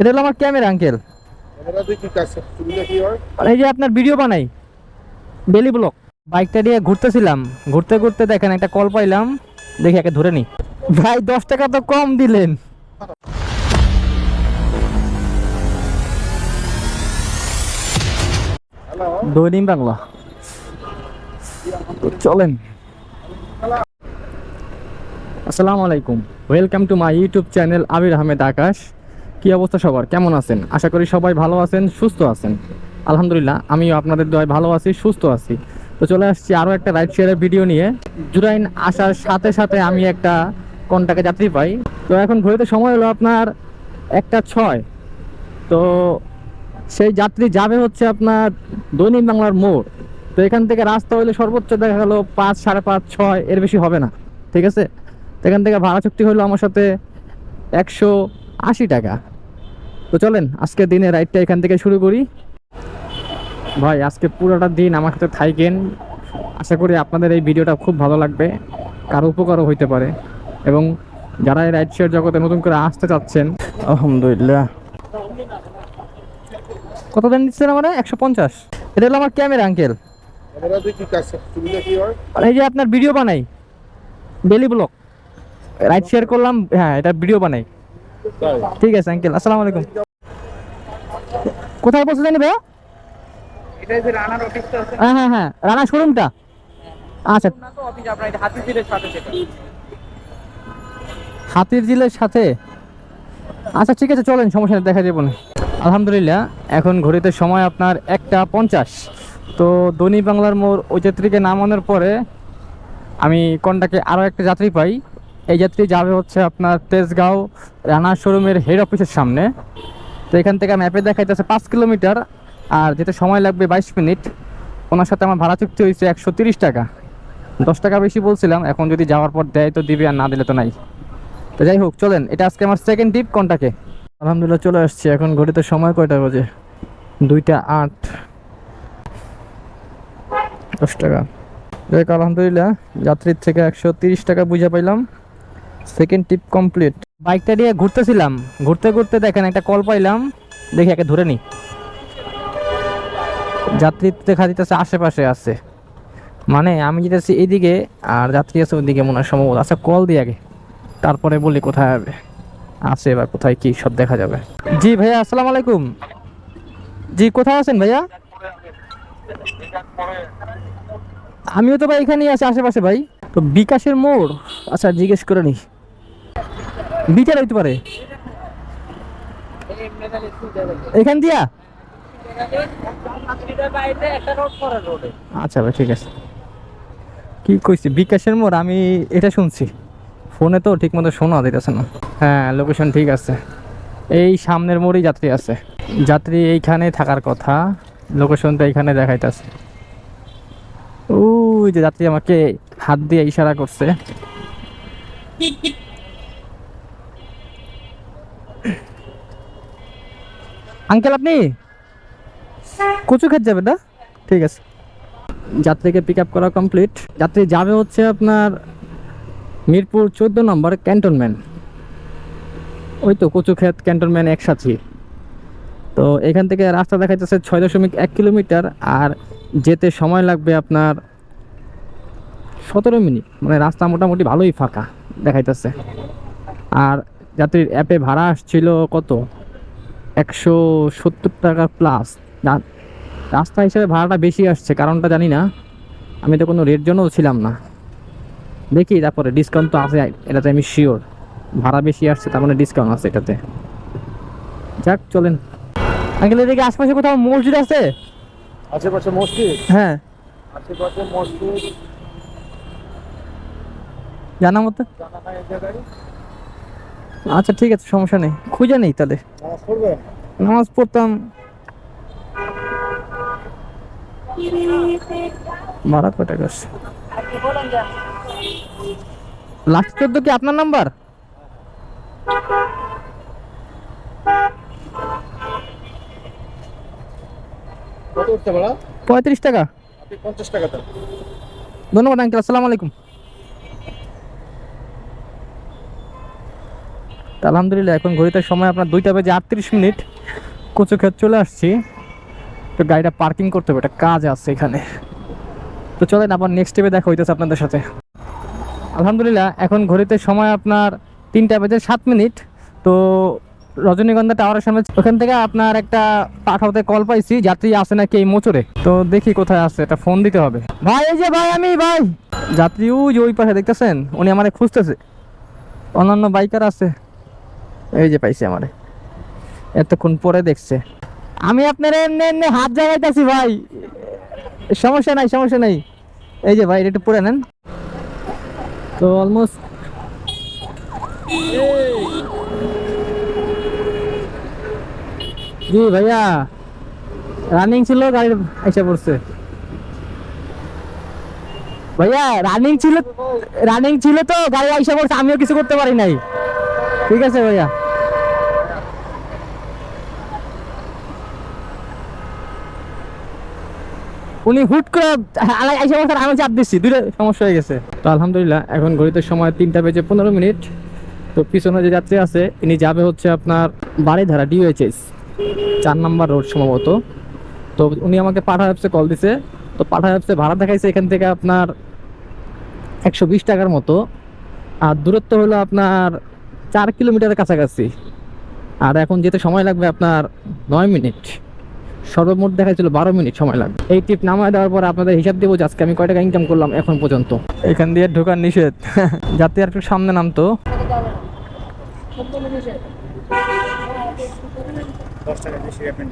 এটা হলো আমার ক্যামেরা আঙ্কেল দিয়ে এই যে আপনার ভিডিও বানাই বেলি ব্লক বাইকটা নিয়ে ঘুরতেছিলাম ঘুরতে ঘুরতে দেখেন একটা কল পাইলাম দেখি একে ধরে নি। ভাই দশ টাকা তো কম দিলেন। দৈনিক বাংলা। চলেন। আসসালামু আলাইকুম। Welcome to my YouTube channel Abir Ahmed Akash কি অবস্থা সবার? কেমন আছেন? আশা করি সবাই ভালো আছেন, সুস্থ আছেন। আলহামদুলিল্লাহ, আমিও আপনাদের দয় ভালো আছি, সুস্থ আছি। তো চলে আসছি আরও একটা রাইড শেয়ারের ভিডিও নিয়ে। জুরাইন আসার সাথে সাথে আমি একটা কন্টাকে যাত্রী পাই। তো এখন ঘড়িতে সময় হলো আপনার একটা ছয়। তো সেই যাত্রী যাবে হচ্ছে আপনার দৈনিক বাংলার মোড়। তো এখান থেকে রাস্তা হইলে সর্বোচ্চ দেখা গেলো পাঁচ, সাড়ে পাঁচ, ছয়, এর বেশি হবে না। ঠিক আছে? তো এখান থেকে ভাড়া চুক্তি হলো আমার সাথে একশো আশি টাকা। তো চলেন আজকে দিনে রাইডটা এখান থেকে শুরু করি। ভাই আজকে পুরোটা দিন আমার সাথে থাইকেন। আশা করি আপনাদের এই ভিডিওটা খুব ভালো লাগবে কারও উপকারও হইতে পারে। এবং যারা এই রাইড শেয়ার জগতে নতুন করে আসতে চাচ্ছেন আলহামদুলিল্লাহ। কত দাম দিচ্ছেন আমার? একশো পঞ্চাশ। এটা হলো আমার ক্যামেরা আঙ্কেল। ক্যামেরা দিয়ে কি কাজ সুবিধা কি এই যে আপনার ভিডিও বানাই বেলি ব্লক রাইড শেয়ার করলাম হ্যাঁ এটা ভিডিও বানাই। ঠিক আছে আঙ্কেল আসসালামু আলাইকুম। কোথায় বসে জানি ভাইয়া? হ্যাঁ হ্যাঁ হ্যাঁ। রানা শোরুমটা? আচ্ছা। হাতির জিলের সাথে। আচ্ছা ঠিক আছে, চলেন, সমস্যা দেখা যাব না। আলহামদুলিল্লাহ, এখন ঘড়িতে সময় আপনার একটা পঞ্চাশ। তো দৈনিক বাংলার মোড় ওই যাত্রীকে নামানোর পরে আমি কন্টাকে আরও একটা যাত্রী পাই। এই যাত্রী যাবে হচ্ছে আপনার তেজগাঁও রানা শোরুমের হেড অফিসের সামনে। তো এখান থেকে ম্যাপে দেখাইতেছে পাঁচ কিলোমিটার, আর যেতে সময় লাগবে বাইশ মিনিট। ওনার সাথে আমার ভাড়া চুক্তি হয়েছে একশো তিরিশ টাকা। দশ টাকা বেশি বলছিলাম, এখন যদি যাওয়ার পর দেয় তো দিবে, আর না দিলে তো নাই। তো যাই হোক, চলেন, এটা আজকে আমার সেকেন্ড টিপ কোনটাকে আলহামদুলিল্লাহ চলে আসছি, এখন ঘড়িতে সময় কয়টা বাজে? দুইটা আট। দশ টাকা। আলহামদুলিল্লাহ, যাত্রীর থেকে একশো তিরিশ টাকা বুঝে পাইলাম। সেকেন্ড টিপ কমপ্লিট বাইকটা নিয়ে ঘুরতেছিলাম। ঘুরতে ঘুরতে দেখেন, একটা কল পাইলাম। দেখি একে ধরে নি। যাত্রী দেখা দিতেছে, আশেপাশে আছে। মানে আমি যেতেছি এইদিকে আর যাত্রী আছে ওইদিকে মনে হয় সম্ভবত। আচ্ছা কল দিয়ে আগে। তারপরে বলি কোথায় হবে আছে বা কোথায় কি সব দেখা যাবে। জি ভাইয়া, আসসালামু আলাইকুম। জি, কোথায় আছেন ভাইয়া? আমিও তো ভাই এখানেই আছি, আশেপাশে ভাই। তো বিকাশের মোড়? আচ্ছা জিজ্ঞেস করে নি। বিটার হইতে পারে। এখান দিয়া? আচ্ছা ভাই, ঠিক আছে। কি কইছি? বিকাশের মোড়, আমি এটা শুনছি। ফোনে তো ঠিক মতো শোনা দিতেছে না। হ্যাঁ লোকেশন ঠিক আছে। এই সামনের মোড়েই যাত্রী আছে। যাত্রী এইখানে থাকার কথা লোকেশনটা এইখানে দেখাইতেছে। ওই যে যাত্রী আমাকে হাত দিয়ে ইশারা করছে। আঙ্কেল, আপনি? কচু খেতে যাবেন না? ঠিক আছে। যাত্রীকে পিক আপ করা কমপ্লিট যাত্রী যাবে হচ্ছে আপনার মিরপুর চোদ্দ নম্বর ক্যান্টনমেন্ট। ওই তো কচু ক্ষেত, ক্যান্টনমেন্ট একসাথে। তো এখান থেকে রাস্তা দেখাইতেছে ছয় দশমিক এক কিলোমিটার আর যেতে সময় লাগবে আপনার সতেরো মিনিট। মানে রাস্তা মোটামুটি ভালোই ফাঁকা দেখাইতেছে। আর যাত্রীর অ্যাপে ভাড়া আসছিল কত? একশো সত্তর টাকা প্লাস রাস্তা হিসেবে ভাড়াটা বেশি আসছে কারণটা জানি না। আমি তো কোনো রেট জন্যও ছিলাম না। দেখি তারপরে ডিসকাউন্ট তো আছে এটাতে আমি শিওর ভাড়া বেশি আসছে তার মানে ডিসকাউন্ট আছে এটাতে। যাক চলেন। আঙ্কেল এদিকে আশপাশে কোথাও মসজিদ আছে? আশেপাশে মসজিদ? হ্যাঁ। আশেপাশে মসজিদ। জানা মতো? জানা নাই জায়গায়? আচ্ছা ঠিক আছে সমস্যা নেই। খুঁজে নেই তাহলে। নামাজ পড়তাম। ভাড়া কয় টাকা লাখ চোদ্দ কি আপনার নাম্বার? কত পঁয়ত্রিশ টাকা। ধন্যবাদ আঙ্কেল আসসালামু আলাইকুম। তো আলহামদুলিল্লাহ এখন ঘড়িতে সময় আপনার দুইটা বেজে আটত্রিশ মিনিট। কচু ক্ষেত চলে আসছি। তো গাড়িটা পার্কিং করতে হবে একটা কাজ আছে এখানে। তো চলেন আবার নেক্সট স্টেপে দেখা হইতেছে আপনাদের সাথে। আলহামদুলিল্লাহ এখন ঘড়িতে সময় আপনার তিনটা বেজে সাত মিনিট। তো রজনীগন্ধা টাওয়ারের সামনে ওখান থেকে আপনার একটা পাঠাওতে কল পাইছি যাত্রী আছে নাকি এই মোচরে। তো দেখি কোথায় আছে এটা ফোন দিতে হবে। ভাই এই যে ভাই আমি ভাই। যাত্রী ওই যে ওই পাশে দেখতেছেন? উনি আমার খুঁজতেছে। অন্যান্য বাইকার আছে। এই যে পাইছি আমারে। এতক্ষণ পরে দেখছে। আমি আপনার এমনি এমনি হাত জাগাইতেছি ভাই। সমস্যা নাই সমস্যা নাই। এই যে ভাই, একটু পরে নেন। তো অলমোস্ট জি ভাইয়া রানিং ছিল গাড়ি এসে পড়ছে। ভাইয়া রানিং ছিল রানিং ছিল তো গাড়ি আইসা পড়ছে, আমিও কিছু করতে পারি নাই। ঠিক আছে ভাইয়া। উনি হুট করে আইসা পড়ছে আমি চাপ দিচ্ছি দুটো সমস্যা হয়ে গেছে। তো আলহামদুলিল্লাহ, এখন ঘড়িতে সময় তিনটা বেজে পনেরো মিনিট। তো পিছনে যে যাত্রী আছে, ইনি যাবে হচ্ছে আপনার বাড়িধারা ডিওএইচএস চার নাম্বার রোড সম্ভবত। তো উনি আমাকে পাঠা অ্যাপসে কল দিছে। তো পাঠা অ্যাপসে ভাড়া দেখাইছে এখান থেকে আপনার একশো বিশ টাকার মতো। আর দূরত্ব হলো আপনার চার কিলোমিটারের কাছাকাছি। আর এখন যেতে সময় লাগবে আপনার নয় মিনিট। সর্বমোট দেখাইছিল বারো মিনিট সময় লাগবে। এই টিপ নামায় দেওয়ার পর আপনাদের হিসাব দেবো যে আজকে আমি কয় টাকা ইনকাম করলাম এখন পর্যন্ত। এখান দিয়ে ঢোকার নিষেধ। যাতে আর একটু সামনে নামতো।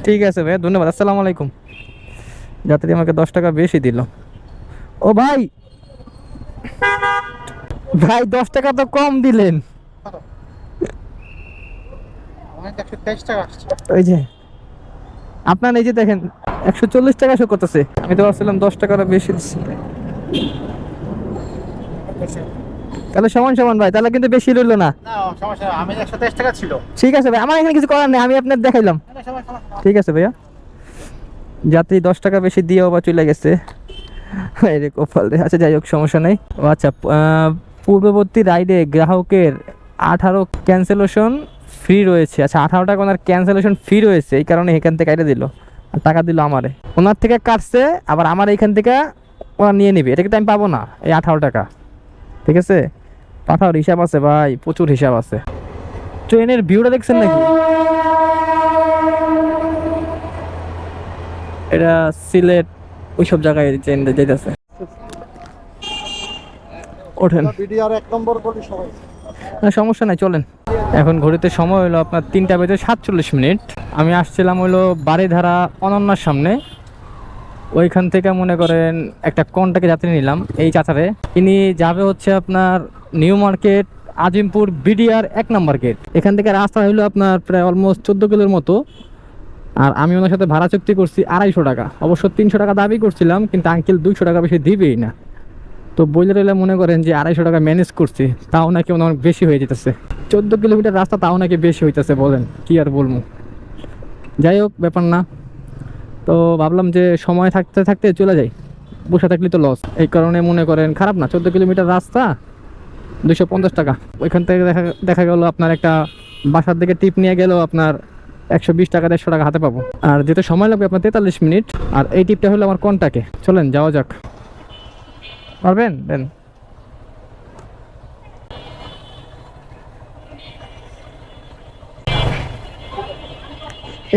ঠিক আছে ভাই ধন্যবাদ। আসসালামু আলাইকুম। যাত্রী আমাকে দশ টাকা বেশি দিল। ও ভাই! ভাই, দশ টাকা তো কম দিলেন আমার একশো তেইশ টাকা আসছে ওই যে আপনার এই যে দেখেন একশো চল্লিশ টাকা শো করতেছে। আমি তো ভাবছিলাম দশ টাকাটা বেশি দিচ্ছি। তাহলে সমান সমান ভাই তাহলে কিন্তু বেশি রইল না। ঠিক আছে ভাই আমার এখানে কিছু করার নেই আমি আপনার দেখাইলাম। ঠিক আছে ভাইয়া। যাত্রী দশ টাকা বেশি দিয়েও বা চলে গেছে। রে কপাল রে আচ্ছা যাই হোক সমস্যা নেই। আচ্ছা পূর্ববর্তী রাইডে গ্রাহকের আঠারো ক্যান্সেলেশন ফ্রি রয়েছে। আচ্ছা আঠারো টাকা ওনার ক্যান্সেলেশন ফ্রি রয়েছে এই কারণে এখান থেকে কেটে দিল। আর টাকা দিল আমারে। ওনার থেকে কাটছে আবার আমার এইখান থেকে ওরা নিয়ে নিবে। এটা কিন্তু আমি পাবো না এই আঠারো টাকা। ঠিক আছে? পাঠাওয়ার হিসাব আছে ভাই প্রচুর হিসাব আছে। ট্রেনের ভিউটা দেখছেন নাকি? এটা সিলেট ওইসব জায়গায় ট্রেন যেতেছে ওঠেন। সমস্যা নাই চলেন। এখন ঘড়িতে সময় হলো আপনার তিনটা বেজে সাতচল্লিশ মিনিট। আমি আসছিলাম হলো বাড়িধারা অনন্যার সামনে। ওইখান থেকে মনে করেন একটা কন্টাকে যাত্রী নিলাম, এই চাচারে। ইনি যাবে হচ্ছে আপনার নিউ মার্কেট, আজিমপুর, বিডিআর এক নম্বর গেট। এখান থেকে রাস্তা হইল আপনার প্রায় অলমোস্ট চোদ্দ কিলোর মতো। আর আমি ওনার সাথে ভাড়া চুক্তি করছি আড়াইশো টাকা। অবশ্য তিনশো টাকা দাবি করছিলাম, কিন্তু আঙ্কেল দুইশো টাকা বেশি দিবেই না। তো বইলে মনে করেন যে আড়াইশো টাকা ম্যানেজ করছি, তাও নাকি অনেক বেশি হয়ে যেতেছে। চোদ্দ কিলোমিটার রাস্তা তাও নাকি বেশি হইতেছে বলেন, কি আর বলব। যাই হোক, ব্যাপার না। তো ভাবলাম যে সময় থাকতে থাকতে চলে যাই, বসে থাকলে তো লস এই কারণে মনে করেন খারাপ না, চোদ্দ কিলোমিটার রাস্তা দুশো পঞ্চাশ টাকা। ওইখান থেকে দেখা দেখা গেল আপনার একটা বাসার দিকে টিপ নিয়ে গেলেও আপনার একশো বিশ টাকা, দেড়শো টাকা হাতে পাবো। আর যেতে সময় লাগবে আপনার তেতাল্লিশ মিনিট। আর এই টিপটা হলো আমার কন্টাকে চলেন, যাওয়া যাক। পারবেন? দেন।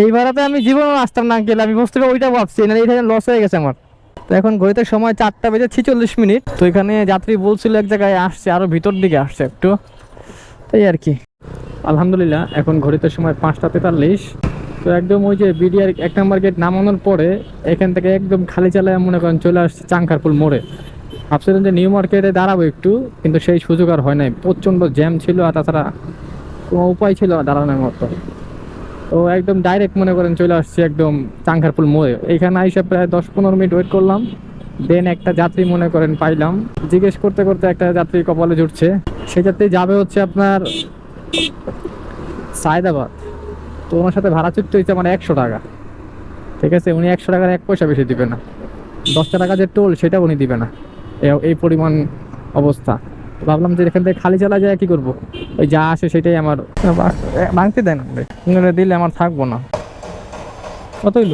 এই ভাড়াতে আমি জীবনও আসতাম না গেলে আমি বুঝতে ওইটা ভাবছি না এইটা লস হয়ে গেছে আমার। তো এখন ঘড়িতে সময় চারটা বেজে ছিচল্লিশ মিনিট। তো এখানে যাত্রী বলছিল এক জায়গায় আসছে, আরও ভিতর দিকে আসছে একটু। তাই আর কি। আলহামদুলিল্লাহ, এখন ঘড়িতে সময় পাঁচটা তেতাল্লিশ। তো একদম ওই যে বিডিআর এক নম্বর গেট নামানোর পরে এখান থেকে একদম খালি চালায় মনে করেন চলে আসছে চাঙ্কারপুল মোড়ে। ভাবছিলাম যে নিউ মার্কেটে দাঁড়াবো একটু, কিন্তু সেই সুযোগ আর হয় নাই। প্রচণ্ড জ্যাম ছিল আর তাছাড়া কোনো উপায় ছিল না দাঁড়ানোর মতো। তো একদম ডাইরেক্ট মনে করেন চলে আসছি একদম চাঙ্কারপুল মোড়ে। এখানে আইসা প্রায় দশ পনেরো মিনিট ওয়েট করলাম। দেন একটা যাত্রী মনে করেন পাইলাম। জিজ্ঞেস করতে করতে একটা যাত্রী কপালে জুটছে। সেই যাত্রী যাবে হচ্ছে আপনার সায়দাবাদ। তো ওনার সাথে ভাড়া চুক্তি হয়েছে আমার একশো টাকা। ঠিক আছে, উনি একশো টাকার এক পয়সা বেশি দিবে না। দশটা টাকা যে টোল সেটা উনি দিবে না। এই পরিমাণ অবস্থা। তো ভাবলাম যে এখান থেকে খালি চালা যায় কি করব? ওই যা আসে সেটাই আমার ভাঙতে দেন আপনারা দিলে আমার থাকব না। কত হইল?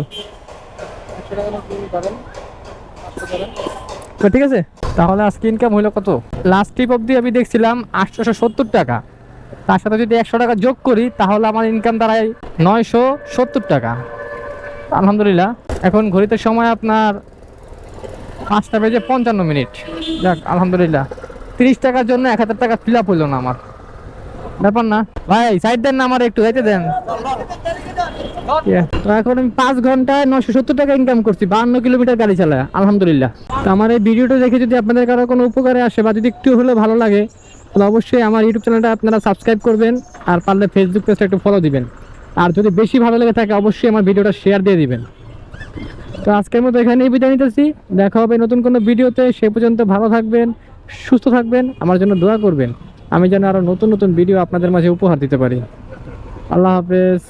ঠিক আছে তাহলে আজকে ইনকাম হইল কত? লাস্ট ট্রিপ অবধি আমি দেখছিলাম আটশোশো সত্তর টাকা। তার সাথে যদি একশো টাকা যোগ করি তাহলে আমার ইনকাম দাঁড়ায় নয়শো সত্তর টাকা। আলহামদুলিল্লাহ এখন ঘড়িতে সময় আপনার পাঁচটা বেজে পঞ্চান্ন মিনিট। যাক, আলহামদুলিল্লাহ। তিরিশ টাকার জন্য এক হাজার টাকা ফিল আপ হইল না আমার। ব্যাপার না। ভাই সাইড দেন না আমার একটু যাইতে দেন। তো এখন আমি পাঁচ ঘন্টায় নশো সত্তর টাকা ইনকাম করছি, বাহান্ন কিলোমিটার গাড়ি চালায়, আলহামদুলিল্লাহ। তো আমার এই ভিডিওটা দেখে যদি আপনাদের কারও কোনো উপকারে আসে বা যদি একটু হলেও ভালো লাগে, তাহলে অবশ্যই আমার ইউটিউব চ্যানেলটা আপনারা সাবস্ক্রাইব করবেন আর পারলে ফেসবুক পেজটা একটু ফলো দিবেন। আর যদি বেশি ভালো লেগে থাকে, অবশ্যই আমার ভিডিওটা শেয়ার দিয়ে দিবেন। তো আজকের মতো এখানেই বিদায় নিতেছি। দেখা হবে নতুন কোনো ভিডিওতে। সে পর্যন্ত ভালো থাকবেন, সুস্থ থাকবেন, আমার জন্য দোয়া করবেন। আমি যেন আরও নতুন নতুন ভিডিও আপনাদের মাঝে উপহার দিতে পারি। আল্লাহ হাফেজ।